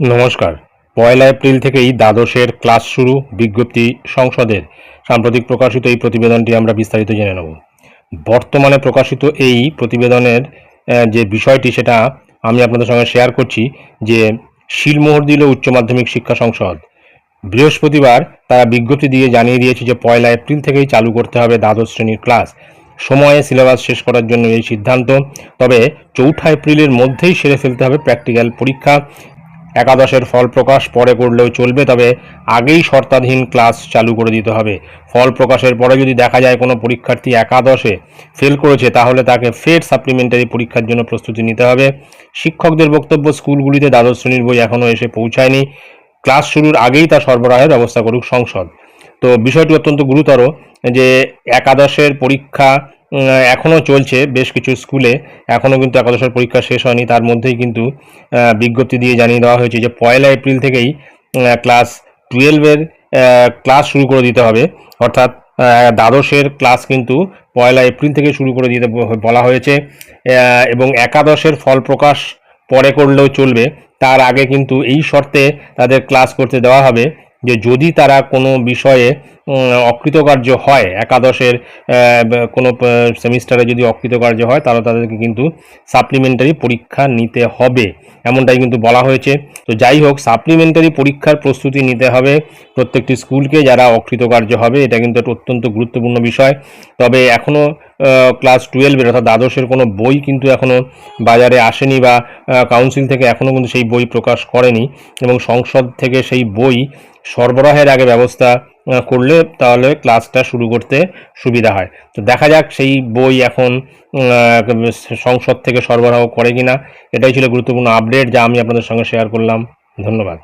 নমস্কার। পয়লা এপ্রিল থেকেই দ্বাদশের ক্লাস শুরু বিজ্ঞপ্তি সংসদের। সাম্প্রতিক প্রকাশিত এই প্রতিবেদনটি আমরা বিস্তারিত জেনে নেব। বর্তমানে প্রকাশিত এই প্রতিবেদনের যে বিষয়টি সেটা আমি আপনাদের সঙ্গে শেয়ার করছি যে শিলমোহর দিল উচ্চ মাধ্যমিক শিক্ষা সংসদ। বৃহস্পতিবার তারা বিজ্ঞপ্তি দিয়ে জানিয়ে দিয়েছে যে পয়লা এপ্রিল থেকেই চালু করতে হবে দ্বাদশ শ্রেণির ক্লাস। সময়ে সিলেবাস শেষ করার জন্য এই সিদ্ধান্ত। তবে চৌঠা এপ্রিলের মধ্যেই সেরে ফেলতে হবে প্র্যাকটিক্যাল পরীক্ষা। একাদশের ফল প্রকাশ পরে করলেও চলবে, তবে আগেই শর্তাধীন ক্লাস চালু করে দিতে হবে। ফল প্রকাশের পরে যদি দেখা যায় কোনো পরীক্ষার্থী একাদশে ফেল করেছে, তাহলে তাকে ফের সাপ্লিমেন্টারি পরীক্ষার জন্য প্রস্তুতি নিতে হবে। শিক্ষকদের বক্তব্য স্কুলগুলিতে দ্বাদশ শ্রেণির বই এখনও এসে পৌঁছায়নি। ক্লাস শুরুর আগেই তা সরবরাহের ব্যবস্থা করুক সংসদ। তো বিষয়টি অত্যন্ত গুরুতর যে একাদশের পরীক্ষা উম, এখনও চলছে বেশ কিছু স্কুলে। এখনও কিন্তু একাদশের পরীক্ষা শেষ হয়নি। তার মধ্যেই কিন্তু বিজ্ঞপ্তি দিয়ে জানিয়ে দেওয়া হয়েছে যে পয়লা এপ্রিল থেকেই ক্লাস টুয়েলভের ক্লাস শুরু করে দিতে হবে। অর্থাৎ দ্বাদশের ক্লাস কিন্তু পয়লা এপ্রিল থেকে শুরু করে দিতে বলা হয়েছে। এবং একাদশের ফল প্রকাশ পরে করলেও চলবে। তার আগে কিন্তু এই শর্তে তাদের ক্লাস করতে দেওয়া হবে। যে যদি তারা কোনো বিষয়ে অকৃতকার্য হয়, একাদশের কোনো সেমিস্টারে যদি অকৃতকার্য হয়, তাহলে তাদেরকে কিন্তু সাপ্লিমেন্টারি পরীক্ষা নিতে হবে। এমনটাই কিন্তু বলা হয়েছে। তো যাই হোক, সাপ্লিমেন্টারি পরীক্ষার প্রস্তুতি নিতে হবে। প্রত্যেকটি স্কুলকে যারা অকৃতকার্য হবে, এটা কিন্তু একটা অত্যন্ত গুরুত্বপূর্ণ বিষয়। তবে এখনও ক্লাস টুয়েলভের অর্থাৎ দ্বাদশের কোনো বই কিন্তু এখনও বাজারে আসেনি বা কাউন্সিল থেকে এখনও কিন্তু সেই বই প্রকাশ করেনি এবং সংসদ থেকে সেই বই সরবরাহের আগে ব্যবস্থা করলে তাহলে ক্লাসটা শুরু করতে সুবিধা হয়। তো দেখা যাক সেই বই এখন সংসদ থেকে সরবরাহ করে কিনা। এটাই ছিল গুরুত্বপূর্ণ আপডেট যা আমি আপনাদের সঙ্গে শেয়ার করলাম। ধন্যবাদ।